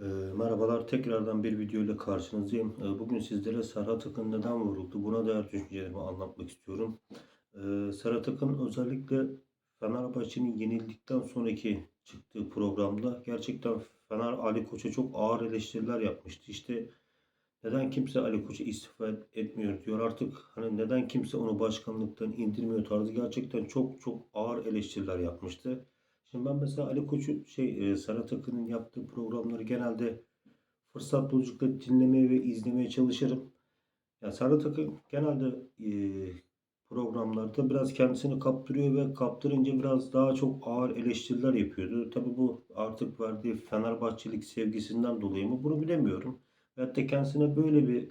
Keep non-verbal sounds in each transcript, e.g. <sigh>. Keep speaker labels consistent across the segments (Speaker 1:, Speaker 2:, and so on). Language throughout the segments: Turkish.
Speaker 1: Ee, Merhabalar, tekrardan bir video ile karşınızdayım. Ee, Bugün sizlere Serhat Akın neden vuruldu? Buna dair düşüncelerimi anlatmak istiyorum. Ee, Serhat Akın özellikle Fenerbahçe'nin yenildikten sonraki çıktığı programda gerçekten Fener Ali Koç'a çok ağır eleştiriler yapmıştı. İşte neden kimse Ali Koç'a istifa etmiyor diyor. Artık hani neden kimse onu başkanlıktan indirmiyor tarzı gerçekten çok çok ağır eleştiriler yapmıştı. Şimdi ben mesela Ali Koç'u şey e, Serhat Akın'ın yaptığı programları genelde fırsat buldukça dinlemeye ve izlemeye çalışırım. Ya Serhat Akın genelde e, programlarda biraz kendisini kaptırıyor ve kaptırınca biraz daha çok ağır eleştiriler yapıyordu. Tabii bu artık verdiği Fenerbahçelik sevgisinden dolayı mı bunu bilemiyorum. Da kendisine böyle bir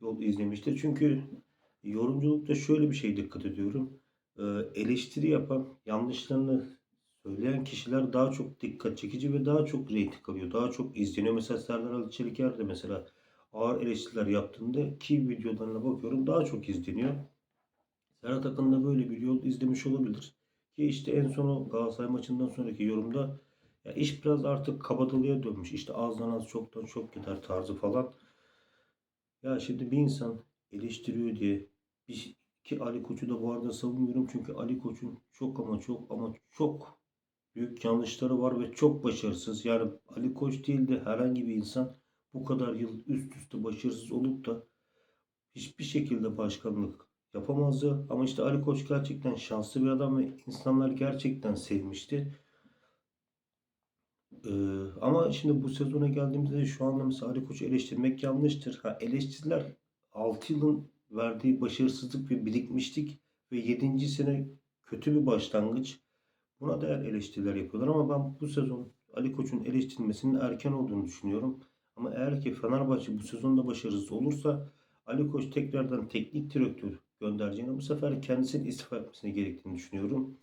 Speaker 1: yol izlemiştir. Çünkü yorumculukta şöyle bir şey dikkat ediyorum. E, eleştiri yapan, yanlışlarını söyleyen kişiler daha çok dikkat çekici ve daha çok reyting alıyor. Daha çok izleniyor. Mesela Serdar Ali Çeliker de mesela ağır eleştiriler yaptığında ki videolarına bakıyorum daha çok izleniyor. Serhat Akın da böyle bir yol izlemiş olabilir. Ki işte en son Galatasaray maçından sonraki yorumda ya iş biraz artık kabadılığa dönmüş. İşte azdan az çoktan çok gider tarzı falan. Ya şimdi bir insan eleştiriyor diye bir, ki Ali Koç'u da bu arada savunmuyorum. Çünkü Ali Koç'un çok ama çok ama çok büyük yanlışları var ve çok başarısız. Yani Ali Koç değil de herhangi bir insan bu kadar yıl üst üste başarısız olup da hiçbir şekilde başkanlık yapamazdı. Ama işte Ali Koç gerçekten şanslı bir adam ve insanlar gerçekten sevmişti. Ee, ama şimdi bu sezona geldiğimizde de şu anda mesela Ali Koç'u eleştirmek yanlıştır. Ha, eleştiriler 6 yılın verdiği başarısızlık ve birikmişlik ve 7. sene kötü bir başlangıç. Buna değer eleştiriler yapıyorlar ama ben bu sezon Ali Koç'un eleştirilmesinin erken olduğunu düşünüyorum. Ama eğer ki Fenerbahçe bu sezonda başarısız olursa Ali Koç tekrardan teknik direktör göndereceğini bu sefer kendisinin istifa etmesini gerektiğini düşünüyorum.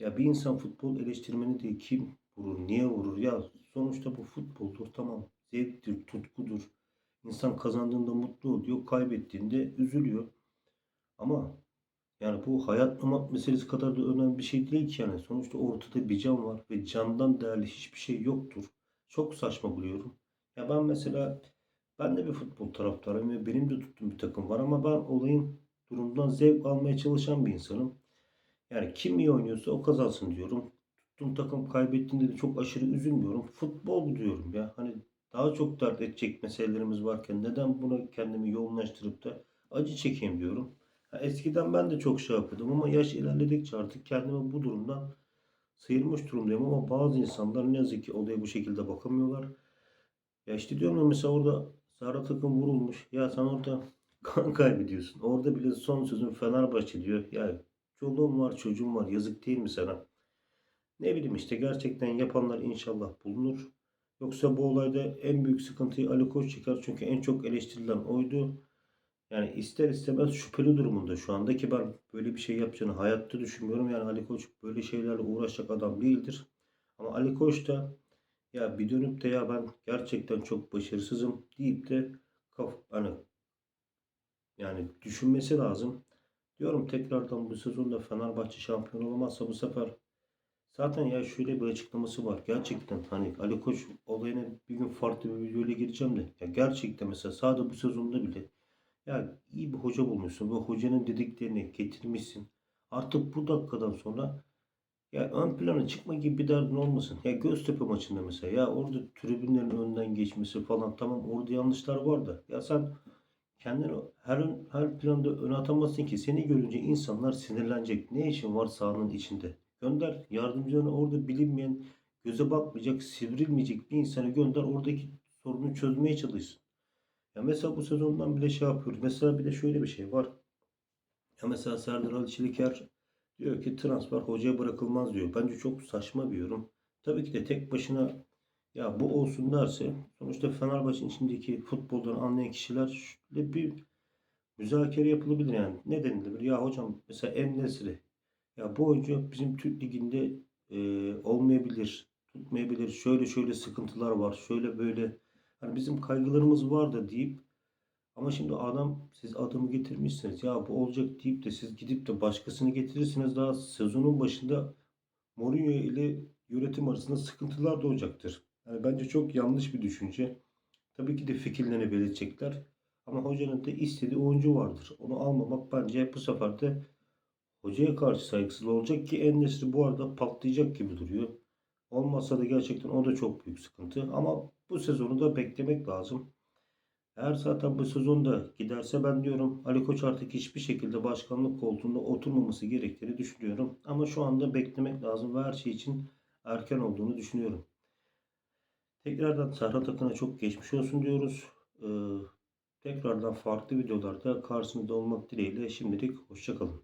Speaker 1: Ya bir insan futbol eleştirmeni değil kim vurur, niye vurur? Ya sonuçta bu futboldur tamam. Zevktir, tutkudur. İnsan kazandığında mutlu oluyor, kaybettiğinde üzülüyor. Ama yani bu hayat memat meselesi kadar da önemli bir şey değil ki yani. Sonuçta ortada bir can var ve candan değerli hiçbir şey yoktur. Çok saçma buluyorum. Ya ben mesela ben de bir futbol taraftarıyım ve benim de tuttuğum bir takım var ama ben olayın durumdan zevk almaya çalışan bir insanım. Yani kim iyi oynuyorsa o kazansın diyorum. Tuttuğum takım kaybettiğinde de çok aşırı üzülmüyorum. Futbol diyorum ya. Hani daha çok dert edecek meselelerimiz varken neden buna kendimi yoğunlaştırıp da acı çekeyim diyorum. Eskiden ben de çok şey yapıyordum ama yaş ilerledikçe artık kendimi bu durumdan sıyırmış durumdayım ama bazı insanlar ne yazık ki olaya bu şekilde bakamıyorlar. Ya işte diyorum ya mesela orada Serhat Akın vurulmuş. Ya sen orada <laughs> kan kaybediyorsun. Orada bile son sözün Fenerbahçe diyor. Ya çoluğum var çocuğum var yazık değil mi sana? Ne bileyim işte gerçekten yapanlar inşallah bulunur. Yoksa bu olayda en büyük sıkıntıyı Ali Koç çeker. Çünkü en çok eleştirilen oydu. Yani ister istemez şüpheli durumunda şu anda ki ben böyle bir şey yapacağını hayatta düşünmüyorum. Yani Ali Koç böyle şeylerle uğraşacak adam değildir. Ama Ali Koç da ya bir dönüp de ya ben gerçekten çok başarısızım deyip de kaf hani yani düşünmesi lazım. Diyorum tekrardan bu sezonda Fenerbahçe şampiyon olamazsa bu sefer zaten ya şöyle bir açıklaması var. Gerçekten hani Ali Koç olayına bir gün farklı bir videoyla gireceğim de ya gerçekten mesela sadece bu sezonda bile ya iyi bir hoca bulmuşsun ve hocanın dediklerini getirmişsin. Artık bu dakikadan sonra ya ön plana çıkma gibi bir derdin olmasın. Ya Göztepe maçında mesela ya orada tribünlerin önden geçmesi falan tamam orada yanlışlar var da ya sen kendini her her planda öne atamazsın ki seni görünce insanlar sinirlenecek. Ne işin var sahanın içinde? Gönder yardımcılarını orada bilinmeyen göze batmayacak, sivrilmeyecek bir insanı gönder oradaki sorunu çözmeye çalışsın. Ya mesela bu sezondan bile şey yapıyoruz. Mesela bir de şöyle bir şey var. Ya mesela Serdar Ali Çeliker diyor ki transfer hocaya bırakılmaz diyor. Bence çok saçma bir yorum. Tabii ki de tek başına ya bu olsun derse sonuçta Fenerbahçe'nin içindeki futboldan anlayan kişilerle bir müzakere yapılabilir yani. Ne denilebilir? Ya hocam mesela En-Nesyri ya bu oyuncu bizim Türk Ligi'nde e, olmayabilir, tutmayabilir. Şöyle şöyle sıkıntılar var. Şöyle böyle hani bizim kaygılarımız var da deyip ama şimdi adam siz adamı getirmişsiniz. Ya bu olacak deyip de siz gidip de başkasını getirirsiniz. Daha sezonun başında Mourinho ile yönetim arasında sıkıntılar doğacaktır. Yani bence çok yanlış bir düşünce. Tabii ki de fikirlerini belirtecekler. Ama hocanın da istediği oyuncu vardır. Onu almamak bence bu sefer de hocaya karşı saygısız olacak ki En-Nesyri bu arada patlayacak gibi duruyor. Olmazsa da gerçekten o da çok büyük sıkıntı. Ama bu sezonu da beklemek lazım. Eğer zaten bu sezonda giderse ben diyorum Ali Koç artık hiçbir şekilde başkanlık koltuğunda oturmaması gerektiğini düşünüyorum. Ama şu anda beklemek lazım ve her şey için erken olduğunu düşünüyorum. Tekrardan Serhat Akın'a çok geçmiş olsun diyoruz. Ee, tekrardan farklı videolarda karşınızda olmak dileğiyle şimdilik hoşçakalın.